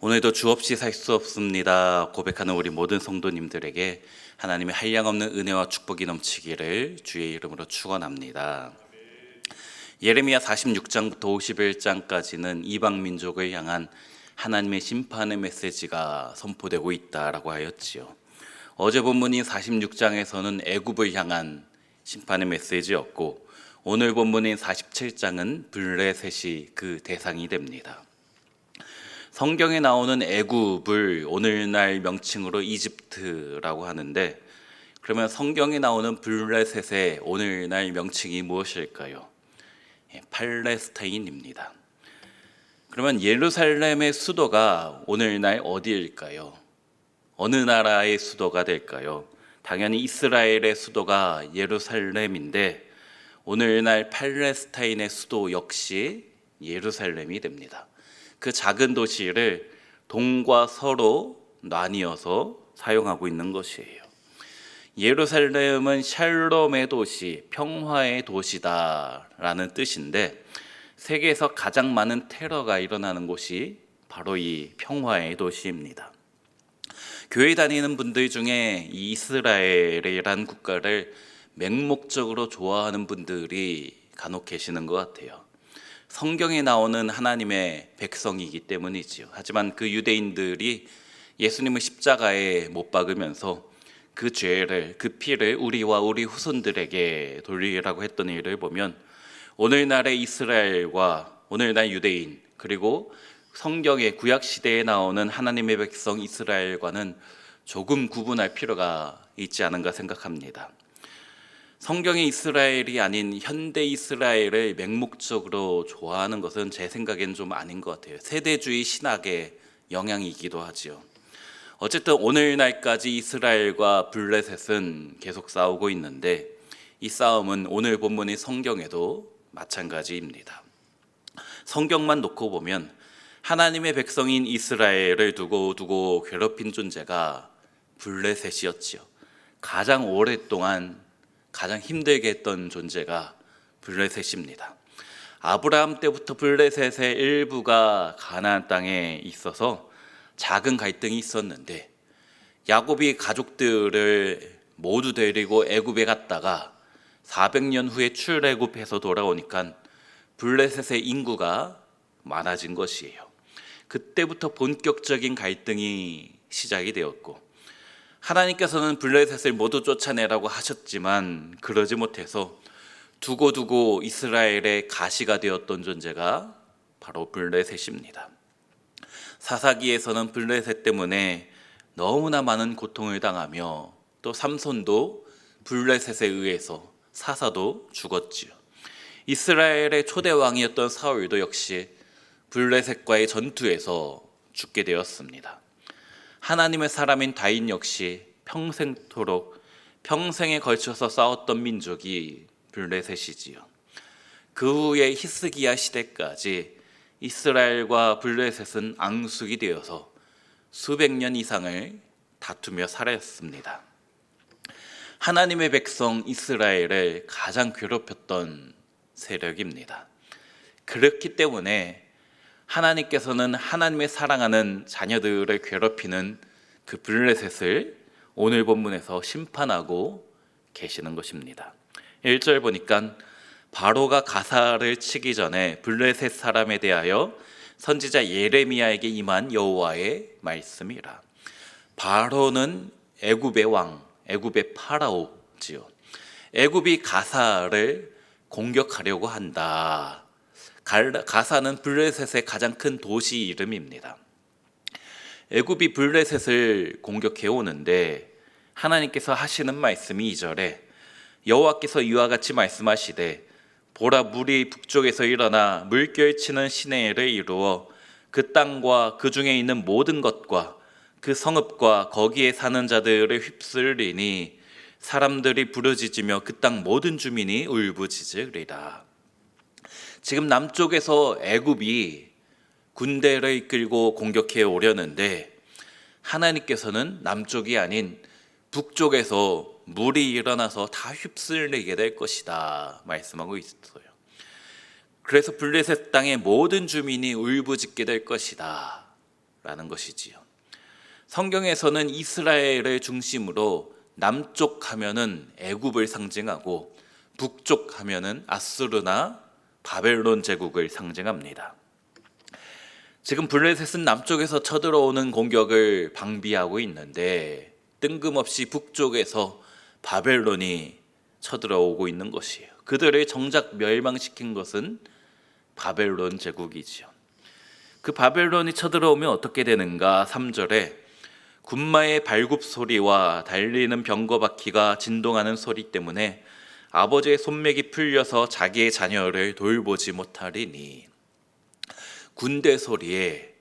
오늘도 주 없이 살 수 없습니다. 고백하는 우리 모든 성도님들에게 하나님의 한량없는 은혜와 축복이 넘치기를 주의 이름으로 축원합니다. 예레미야 46장부터 51장까지는 이방 민족을 향한 하나님의 심판의 메시지가 선포되고 있다라고 하였지요. 어제 본문인 46장에서는 애굽을 향한 심판의 메시지였고 오늘 본문인 47장은 블레셋이 그 대상이 됩니다. 성경에 나오는 애굽을 오늘날 명칭으로 이집트라고 하는데 그러면 성경에 나오는 블레셋의 오늘날 명칭이 무엇일까요? 예, 팔레스타인입니다. 그러면 예루살렘의 수도가 오늘날 어디일까요? 어느 나라의 수도가 될까요? 당연히 이스라엘의 수도가 예루살렘인데 오늘날 팔레스타인의 수도 역시 예루살렘이 됩니다. 그 작은 도시를 동과 서로 나뉘어서 사용하고 있는 것이에요. 예루살렘은 샬롬의 도시, 평화의 도시다라는 뜻인데 세계에서 가장 많은 테러가 일어나는 곳이 바로 이 평화의 도시입니다. 교회 다니는 분들 중에 이 이스라엘이라는 국가를 맹목적으로 좋아하는 분들이 간혹 계시는 것 같아요. 성경에 나오는 하나님의 백성이기 때문이지요. 하지만 그 유대인들이 예수님을 십자가에 못 박으면서 그 죄를 그 피를 우리와 우리 후손들에게 돌리라고 했던 일을 보면 오늘날의 이스라엘과 오늘날 유대인 그리고 성경의 구약 시대에 나오는 하나님의 백성 이스라엘과는 조금 구분할 필요가 있지 않은가 생각합니다. 성경의 이스라엘이 아닌 현대 이스라엘을 맹목적으로 좋아하는 것은 제 생각엔 좀 아닌 것 같아요. 세대주의 신학의 영향이기도 하지요. 어쨌든 오늘날까지 이스라엘과 블레셋은 계속 싸우고 있는데 이 싸움은 오늘 본문의 성경에도 마찬가지입니다. 성경만 놓고 보면 하나님의 백성인 이스라엘을 두고 두고 괴롭힌 존재가 블레셋이었지요. 가장 오랫동안 가장 힘들게 했던 존재가 블레셋입니다. 아브라함 때부터 블레셋의 일부가 가나안 땅에 있어서 작은 갈등이 있었는데 야곱이 가족들을 모두 데리고 애굽에 갔다가 400년 후에 출애굽해서 돌아오니까 블레셋의 인구가 많아진 것이에요. 그때부터 본격적인 갈등이 시작이 되었고 하나님께서는 블레셋을 모두 쫓아내라고 하셨지만 그러지 못해서 두고두고 이스라엘의 가시가 되었던 존재가 바로 블레셋입니다. 사사기에서는 블레셋 때문에 너무나 많은 고통을 당하며 또 삼손도 블레셋에 의해서 사사도 죽었지요. 이스라엘의 초대 왕이었던 사울도 역시 블레셋과의 전투에서 죽게 되었습니다. 하나님의 사람인 다인 역시 평생토록 평생에 걸쳐서 싸웠던 민족이 블레셋이지요. 그 후에 히스기야 시대까지 이스라엘과 블레셋은 앙숙이 되어서 수백 년 이상을 다투며 살았습니다. 하나님의 백성 이스라엘을 가장 괴롭혔던 세력입니다. 그렇기 때문에 하나님께서는 하나님의 사랑하는 자녀들을 괴롭히는 그 블레셋을 오늘 본문에서 심판하고 계시는 것입니다. 1절 보니까 바로가 가사를 치기 전에 블레셋 사람에 대하여 선지자 예레미야에게 임한 여호와의 말씀이라. 바로는 애굽의 왕, 애굽의 파라오지요. 애굽이 가사를 공격하려고 한다. 가사는 블레셋의 가장 큰 도시 이름입니다. 애굽이 블레셋을 공격해 오는데 하나님께서 하시는 말씀이 2절에 여호와께서 이와 같이 말씀하시되 보라 물이 북쪽에서 일어나 물결치는 시내를 이루어 그 땅과 그 중에 있는 모든 것과 그 성읍과 거기에 사는 자들을 휩쓸리니 사람들이 부르짖으며 그 땅 모든 주민이 울부짖으리라. 지금 남쪽에서 애굽이 군대를 이끌고 공격해 오려는데 하나님께서는 남쪽이 아닌 북쪽에서 물이 일어나서 다 휩쓸리게 될 것이다 말씀하고 있어요. 그래서 블레셋 땅의 모든 주민이 울부짖게 될 것이다. 라는 것이지요. 성경에서는 이스라엘을 중심으로 남쪽 하면은 애굽을 상징하고 북쪽 하면은 아수르나 바벨론 제국을 상징합니다. 지금 블레셋은 남쪽에서 쳐들어오는 공격을 방비하고 있는데 뜬금없이 북쪽에서 바벨론이 쳐들어오고 있는 것이에요. 그들을 정작 멸망시킨 것은 바벨론 제국이지요. 그 바벨론이 쳐들어오면 어떻게 되는가? 3절에 군마의 발굽 소리와 달리는 병거 바퀴가 진동하는 소리 때문에 아버지의 손맥이 풀려서 자기의 자녀를 돌보지 못하리니 군대 소리에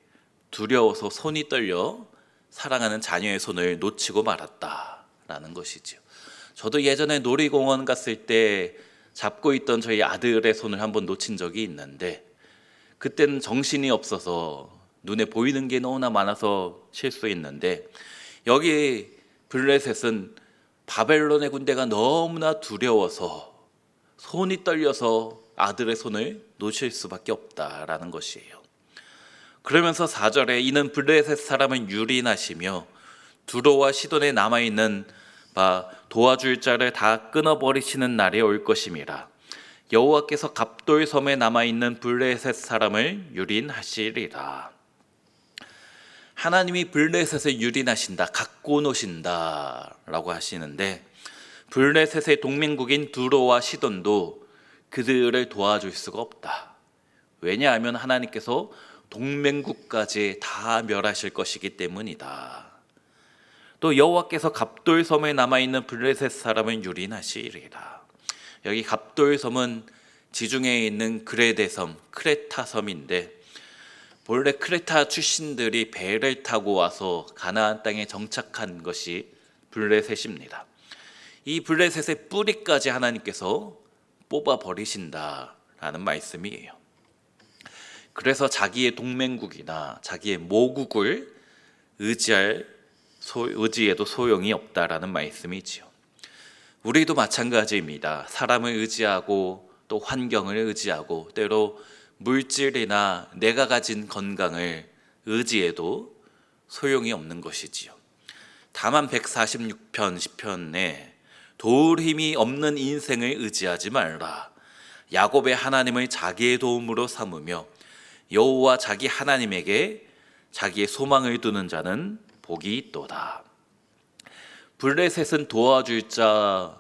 두려워서 손이 떨려 사랑하는 자녀의 손을 놓치고 말았다라는 것이지요. 저도 예전에 놀이공원 갔을 때 잡고 있던 저희 아들의 손을 한번 놓친 적이 있는데 그때는 정신이 없어서 눈에 보이는 게 너무나 많아서 실수했는데 여기 블레셋은 바벨론의 군대가 너무나 두려워서 손이 떨려서 아들의 손을 놓칠 수밖에 없다라는 것이에요. 그러면서 4절에 이는 블레셋 사람은 유린하시며 두로와 시돈에 남아 있는 바 도와줄 자를 다 끊어 버리시는 날이 올 것임이라 여호와께서 갑돌 섬에 남아 있는 블레셋 사람을 유린하시리라. 하나님이 블레셋을 유린하신다, 갖고 노신다라고 하시는데 블레셋의 동맹국인 두로와 시돈도 그들을 도와줄 수가 없다. 왜냐하면 하나님께서 동맹국까지 다 멸하실 것이기 때문이다. 또 여호와께서 갑돌 섬에 남아 있는 블레셋 사람을 유린하시리라. 여기 갑돌 섬은 지중해에 있는 그레데 섬, 크레타 섬인데 본래 크레타 출신들이 배를 타고 와서 가나안 땅에 정착한 것이 블레셋입니다. 이 블레셋의 뿌리까지 하나님께서 뽑아 버리신다라는 말씀이에요. 그래서 자기의 동맹국이나 자기의 모국을 의지할 소, 의지에도 소용이 없다라는 말씀이지요. 우리도 마찬가지입니다. 사람을 의지하고 또 환경을 의지하고 때로 물질이나 내가 가진 건강을 의지해도 소용이 없는 것이지요. 다만 146편 10편에 도울 힘이 없는 인생을 의지하지 말라. 야곱의 하나님을 자기의 도움으로 삼으며 여호와 자기 하나님에게 자기의 소망을 두는 자는 복이 있도다. 블레셋은 도와줄 자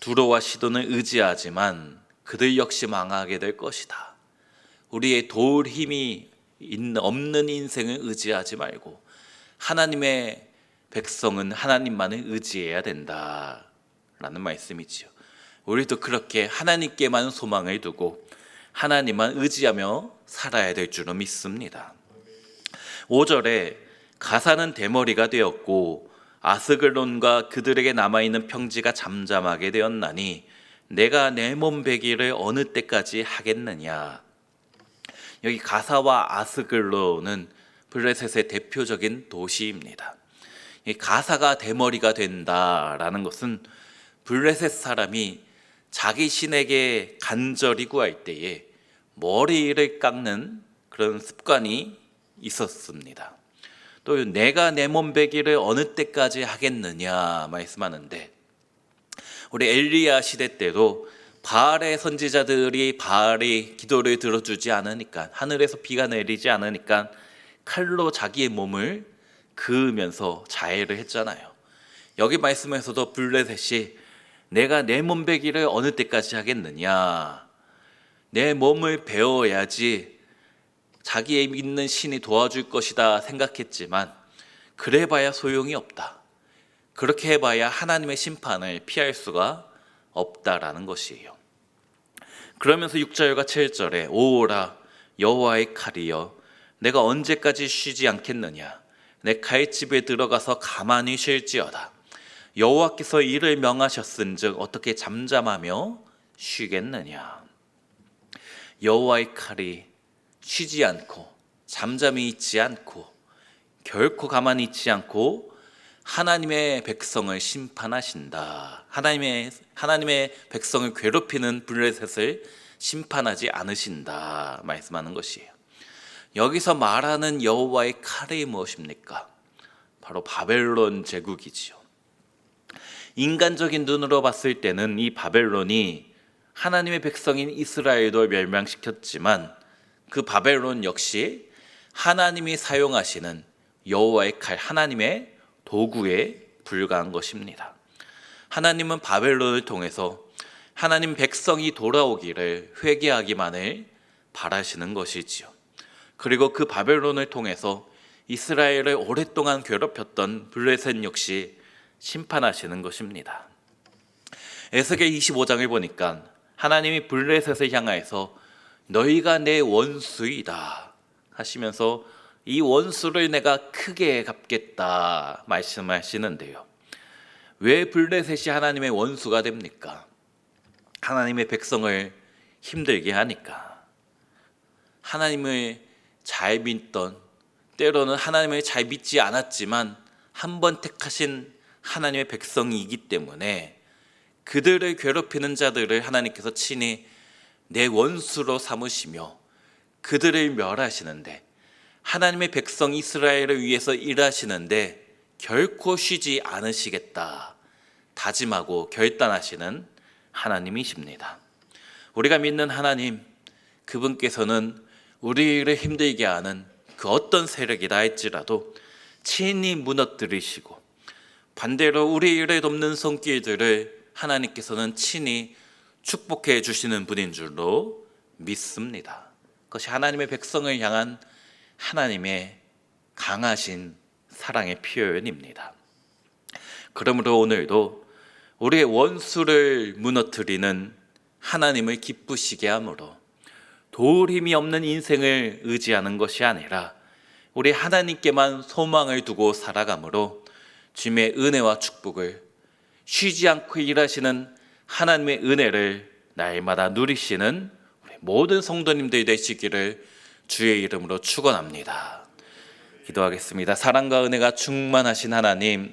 두로와 시돈을 의지하지만 그들 역시 망하게 될 것이다. 우리의 도울 힘이 없는 인생을 의지하지 말고 하나님의 백성은 하나님만을 의지해야 된다라는 말씀이지요. 우리도 그렇게 하나님께만 소망을 두고 하나님만 의지하며 살아야 될 줄은 믿습니다. 5절에 가사는 대머리가 되었고 아스글론과 그들에게 남아 있는 평지가 잠잠하게 되었나니 내가 내 몸베기를 어느 때까지 하겠느냐. 여기 가사와 아스글론은 블레셋의 대표적인 도시입니다. 이 가사가 대머리가 된다라는 것은 블레셋 사람이 자기 신에게 간절히 구할 때에 머리를 깎는 그런 습관이 있었습니다. 또 내가 내 몸베기를 어느 때까지 하겠느냐 말씀하는데 우리 엘리야 시대 때도 바알의 선지자들이 바알이 기도를 들어주지 않으니까 하늘에서 비가 내리지 않으니까 칼로 자기의 몸을 그으면서 자해를 했잖아요. 여기 말씀에서도 블레셋이 내가 내 몸베기를 어느 때까지 하겠느냐 내 몸을 배워야지 자기의 믿는 신이 도와줄 것이다 생각했지만 그래봐야 소용이 없다. 그렇게 해봐야 하나님의 심판을 피할 수가 없다라는 것이에요. 그러면서 6절과 7절에 오라 여호와의 칼이여 내가 언제까지 쉬지 않겠느냐? 내 칼집에 들어가서 가만히 쉴지어다. 여호와께서 이를 명하셨은즉 어떻게 잠잠하며 쉬겠느냐? 여호와의 칼이 쉬지 않고 잠잠히 있지 않고 결코 가만히 있지 않고 하나님의 백성을 심판하신다. 하나님의 하나님의 백성을 괴롭히는 블레셋을 심판하지 않으신다 말씀하는 것이에요. 여기서 말하는 여호와의 칼이 무엇입니까? 바로 바벨론 제국이지요. 인간적인 눈으로 봤을 때는 이 바벨론이 하나님의 백성인 이스라엘도 멸망시켰지만 그 바벨론 역시 하나님이 사용하시는 여호와의 칼 하나님의 도구에 불과한 것입니다. 하나님은 바벨론을 통해서 하나님 백성이 돌아오기를 회개하기만을 바라시는 것이지요. 그리고 그 바벨론을 통해서 이스라엘을 오랫동안 괴롭혔던 블레셋 역시 심판하시는 것입니다. 에스겔 25장을 보니까 하나님이 블레셋을 향하여서 너희가 내 원수이다 하시면서 이 원수를 내가 크게 갚겠다 말씀하시는데요. 왜 블레셋이 하나님의 원수가 됩니까? 하나님의 백성을 힘들게 하니까. 하나님을 잘 믿던 때로는 하나님을 잘 믿지 않았지만 한 번 택하신 하나님의 백성이기 때문에 그들을 괴롭히는 자들을 하나님께서 친히 내 원수로 삼으시며 그들을 멸하시는데 하나님의 백성 이스라엘을 위해서 일하시는데 결코 쉬지 않으시겠다 다짐하고 결단하시는 하나님이십니다. 우리가 믿는 하나님 그분께서는 우리를 힘들게 하는 그 어떤 세력이다 할지라도 친히 무너뜨리시고 반대로 우리를 돕는 손길들을 하나님께서는 친히 축복해 주시는 분인 줄로 믿습니다. 그것이 하나님의 백성을 향한 하나님의 강하신 사랑의 표현입니다. 그러므로 오늘도 우리의 원수를 무너뜨리는 하나님을 기쁘시게 함으로 도울 힘이 없는 인생을 의지하는 것이 아니라 우리 하나님께만 소망을 두고 살아가므로 주님의 은혜와 축복을 쉬지 않고 일하시는 하나님의 은혜를 날마다 누리시는 모든 성도님들이 되시기를 주의 이름으로 축원합니다. 기도하겠습니다. 사랑과 은혜가 충만하신 하나님,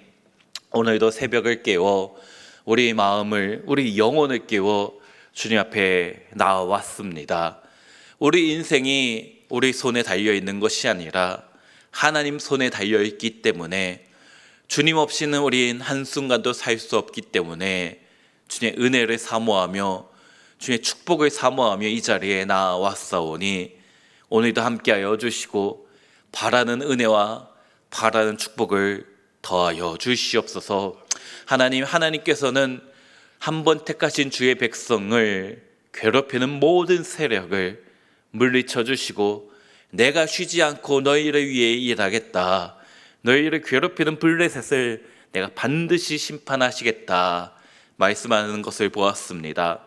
오늘도 새벽을 깨워 우리 마음을, 우리 영혼을 깨워 주님 앞에 나왔습니다. 우리 인생이 우리 손에 달려 있는 것이 아니라 하나님 손에 달려 있기 때문에 주님 없이는 우린 한순간도 살 수 없기 때문에 주님의 은혜를 사모하며 주님의 축복을 사모하며 이 자리에 나왔사오니 오늘도 함께하여 주시고 바라는 은혜와 바라는 축복을 더하여 주시옵소서. 하나님 하나님께서는 한 번 택하신 주의 백성을 괴롭히는 모든 세력을 물리쳐 주시고 내가 쉬지 않고 너희를 위해 일하겠다. 너희를 괴롭히는 블레셋을 내가 반드시 심판하시겠다. 말씀하는 것을 보았습니다.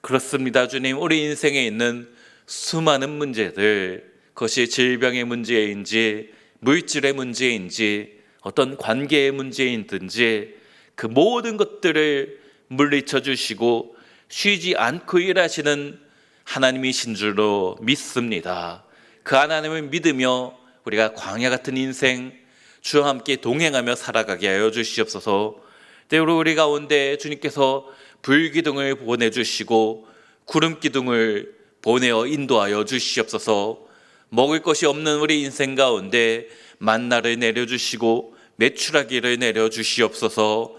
그렇습니다. 주님, 우리 인생에 있는 수많은 문제들, 그것이 질병의 문제인지, 물질의 문제인지, 어떤 관계의 문제인든지, 그 모든 것들을 물리쳐 주시고 쉬지 않고 일하시는 하나님이신 줄로 믿습니다. 그 하나님을 믿으며 우리가 광야 같은 인생 주와 함께 동행하며 살아가게 하여 주시옵소서. 때로 우리 가운데 주님께서 불기둥을 보내주시고 구름 기둥을 보내어 인도하여 주시옵소서. 먹을 것이 없는 우리 인생 가운데 만나를 내려주시고 매출하기를 내려주시옵소서.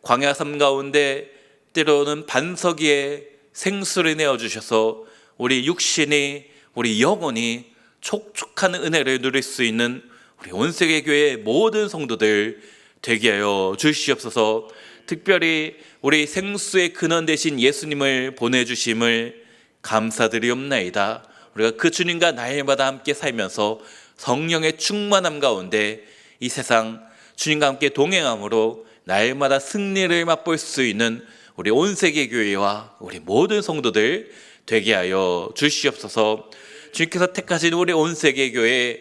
광야 삶 가운데 때로는 반석 위에 생수를 내어 주셔서 우리 육신이 우리 영혼이 촉촉한 은혜를 누릴 수 있는 우리 온 세계 교회 모든 성도들 되게 하여 주시옵소서. 특별히 우리 생수의 근원 되신 예수님을 보내주심을 감사드리옵나이다. 우리가 그 주님과 날마다 함께 살면서 성령의 충만함 가운데 이 세상 주님과 함께 동행함으로 날마다 승리를 맛볼 수 있는 우리 온 세계 교회와 우리 모든 성도들 되게 하여 주시옵소서. 주님께서 택하신 우리 온 세계 교회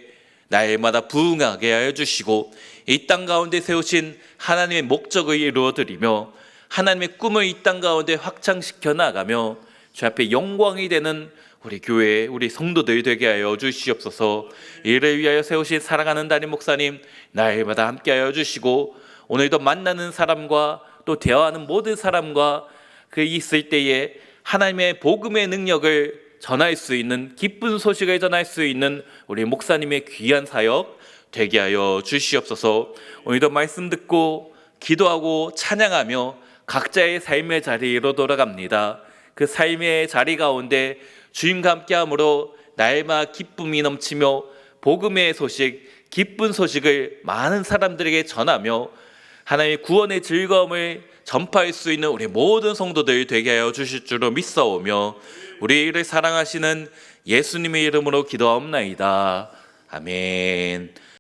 날마다 부흥하게 하여 주시고 이 땅 가운데 세우신 하나님의 목적을 이루어 드리며 하나님의 꿈을 이 땅 가운데 확장시켜 나가며 주 앞에 영광이 되는 우리 교회 우리 성도들 되게 하여 주시옵소서. 이를 위하여 세우신 사랑하는 담임 목사님 날마다 함께 하여 주시고 오늘도 만나는 사람과 또 대화하는 모든 사람과 그 있을 때에 하나님의 복음의 능력을 전할 수 있는 기쁜 소식을 전할 수 있는 우리 목사님의 귀한 사역 되게 하여 주시옵소서. 오늘도 말씀 듣고 기도하고 찬양하며 각자의 삶의 자리로 돌아갑니다. 그 삶의 자리 가운데 주님과 함께함으로 날마다 기쁨이 넘치며 복음의 소식, 기쁜 소식을 많은 사람들에게 전하며 하나님의 구원의 즐거움을 전파할 수 있는 우리 모든 성도들 되게 하여 주실 줄로 믿사오며 우리를 사랑하시는 예수님의 이름으로 기도하옵나이다. 아멘.